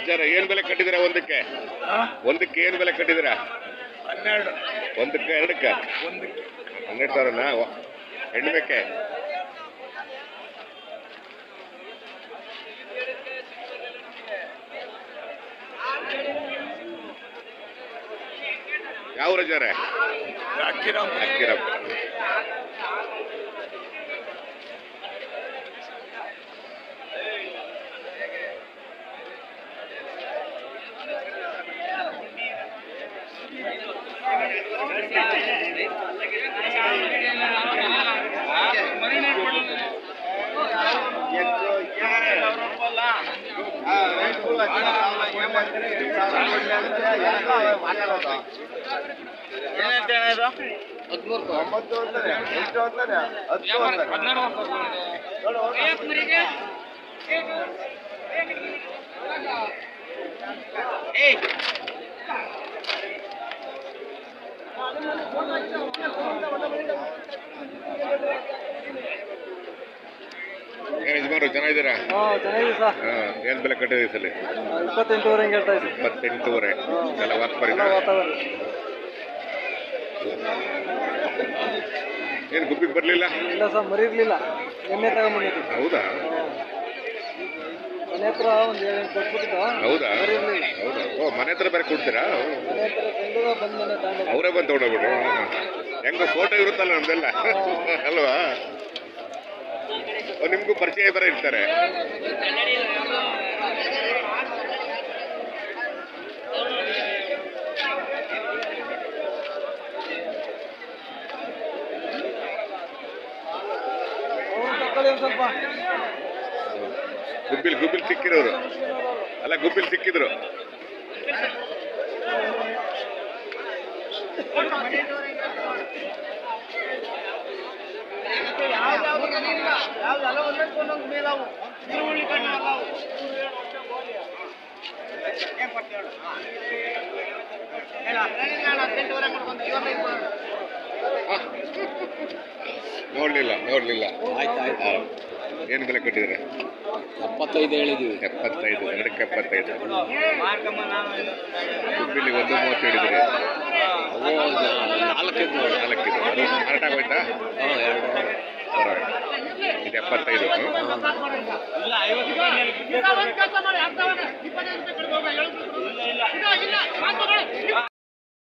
ಅಜ್ಜಾರ ಏನ್ ಬೆಲೆ ಕಟ್ಟಿದಿರ ಒಂದಕ್ಕೆ? ಒಂದಕ್ಕೆ ಏನ್ ಬೆಲೆ ಕಟ್ಟಿದಿರ ಹನ್ನೆರಡು. ಒಂದಕ್ಕೆ ಎರಡಕ್ಕೆ? ಹನ್ನೆರಡು ಸಾವಿರನಾ? ವ- ಹೆಣ್ಣು ಬೇಕೆ? ಯಾವ ರಜಾರೆ ಅಕ್ಕಿರಾಮ್. ಅಕ್ಕಿರಪ್ಪ ಏನ್ ಯಜಮಾನ್ರು ಚೆನ್ನಾಗಿದ್ದೀರಾ ಹಾಂ ಚೆನ್ನಾಗಿದೆ ಸರ್. ಹಾ, ಏನ್ ಬೆಲೆ ಕಟ್ಟಿದೆ ಸಲ? ಇಪ್ಪತ್ತೆಂಟುವರೆ ಹೇಳ್ತಾ ಇದ್ದೀವಿ. ಇಪ್ಪತ್ತೆಂಟೂವರೆ. ಎಲ್ಲ ವಾತಾವರಣ ಏನ್ ಗುಬ್ಬಿಗೆ ಬರ್ಲಿಲ್ಲ? ಇಲ್ಲ ಸರ್ ಮರಿರ್ಲಿಲ್ಲ. ನಿನ್ನೆ ತಗೊಂಬಂದಿದ್ವಿ ಹೌದಾ? ಮನೆ ಹತ್ರ ಒಂದು ಏಳು ಎಂಟು ಕೊಟ್ಬಿಟ್ಟಿದ್ದ ಹೌದಾ? ಹೌದಾ? ಓ ಮನೆ ಹತ್ರ ಬೇರೆ ಕೊಡ್ತೀರಾ? ಅವರೇ ಬಂದು ತಗೊಂಡೋಗ್ಬಿಟ್ರು ಹೆಂಗ ಫೋಟೋ ಇರುತ್ತಲ್ಲ ನಮ್ದೆಲ್ಲ. ಅಲ್ವಾ? ನಿಮ್ಗೂ ಪರಿಚಯ ಬರ ಇರ್ತಾರೆ. ಗುಬ್ಬಿಲ್ ಗುಬ್ಬಿಲ್ ಸಿಕ್ಕಿರೋರು. ಅಲ್ಲ ಗುಬ್ಬಿಲ್ ಸಿಕ್ಕಿದ್ರು. ನೋಡ್ಲಿಲ್ಲ ನೋಡ್ಲಿಲ್ಲ. ಆಯ್ತು ಆಯ್ತು ಏನು ಬೆಲೆ ಕೊಟ್ಟಿದ್ರೆ ಎಪ್ಪತ್ತೈದು ಹೇಳಿದೀವಿ. ಎಪ್ಪತ್ತೈದು ಎರಡಕ್ಕೆ ಎಪ್ಪತ್ತೈದು. ಗುಬ್ಬಿಲಿ ಒಂದು ಮೂವತ್ತು ಹೇಳಿದ್ರಿ. ನಾಲ್ಕಿದ್ದು ನಾಲ್ಕಿದ್ದು ಅದು ಮಾರಾಟ ಆಗೋಯ್ತಾ? ಹಾಂ ಎರಡು. ಪರವಾಗಿಲ್ಲ. ಇದು ಎಪ್ಪತ್ತೈದು.